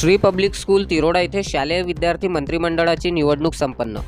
Shri public school Tiroda येथे शालेय विद्यार्थी मंत्रिमंडळाची निवडणूक संपन्न.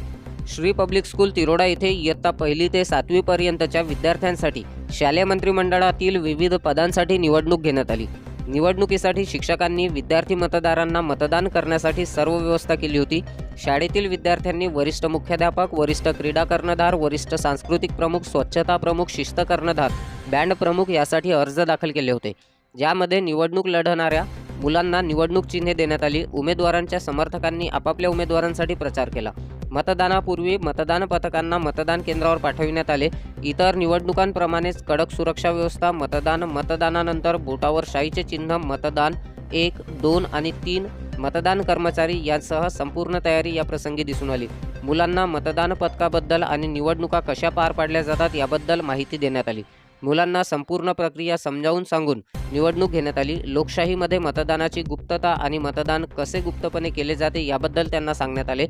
श्री पब्लिक स्कूल तिरोडा येथे इयत्ता पहिली ते सातवीपर्यंतच्या विद्यार्थ्यांसाठी शालेय मंत्रिमंडळातील विविध पदांसाठी निवडणूक घेण्यात आली. निवडणुकीसाठी शिक्षकांनी विद्यार्थी मतदारांना मतदान करण्यासाठी सर्व व्यवस्था केली होती. शाळेतील विद्यार्थ्यांनी वरिष्ठ मुख्याध्यापक वरिष्ठ क्रीडा कर्णधार वरिष्ठ सांस्कृतिक प्रमुख स्वच्छता प्रमुख शिस्त कर्णधार बँड प्रमुख यासाठी अर्ज दाखल केले होते. ज्यामध्ये निवडणूक लढणाऱ्या मुलांना निवडणूक चिन्हे देण्यात आली. उमेदवारांच्या समर्थकांनी आपापल्या उमेदवारांसाठी प्रचार केला. मतदानापूर्वी मतदान पथकांना मतदान केंद्रावर पाठविण्यात आले. इतर निवडणुकांप्रमाणेच कडक सुरक्षा व्यवस्था मतदान मतदानानंतर बोटावर शाईचे चिन्ह मतदान एक दोन आणि तीन मतदान कर्मचारी यांसह संपूर्ण तयारी या प्रसंगी दिसून आली. मुलांना मतदान पथकाबद्दल आणि निवडणुका कशा पार पाडल्या जातात याबद्दल माहिती देण्यात आली. मुलांना संपूर्ण प्रक्रिया समजावून सांगून निवडणूक घेण्यात आली. लोकशाहीमध्ये मतदानाची गुप्तता आणि मतदान कसे गुप्तपणे केले जाते याबद्दल त्यांना सांगण्यात आले.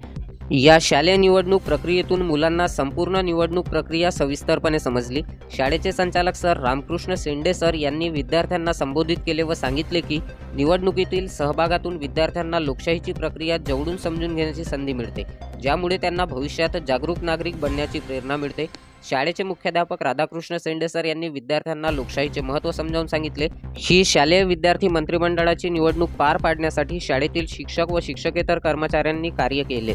या शालेय निवडणूक प्रक्रियेतून मुलांना संपूर्ण निवडणूक प्रक्रिया सविस्तरपणे समजली. शाळेचे संचालक सर रामकृष्ण शेंडे सर यांनी विद्यार्थ्यांना संबोधित केले व सांगितले की निवडणुकीतील सहभागातून विद्यार्थ्यांना लोकशाहीची प्रक्रिया जवळून समजून घेण्याची संधी मिळते ज्यामुळे त्यांना भविष्यात जागरूक नागरिक बनण्याची प्रेरणा मिळते. शाळेचे मुख्याध्यापक राधाकृष्ण शेंडे सर यांनी विद्यार्थ्यांना लोकशाहीचे महत्त्व समजावून सांगितले. ही शालेय विद्यार्थी मंत्रिमंडळाची निवडणूक पार पाडण्यासाठी शाळेतील शिक्षक व शिक्षकेतर कर्मचाऱ्यांनी कार्य केले.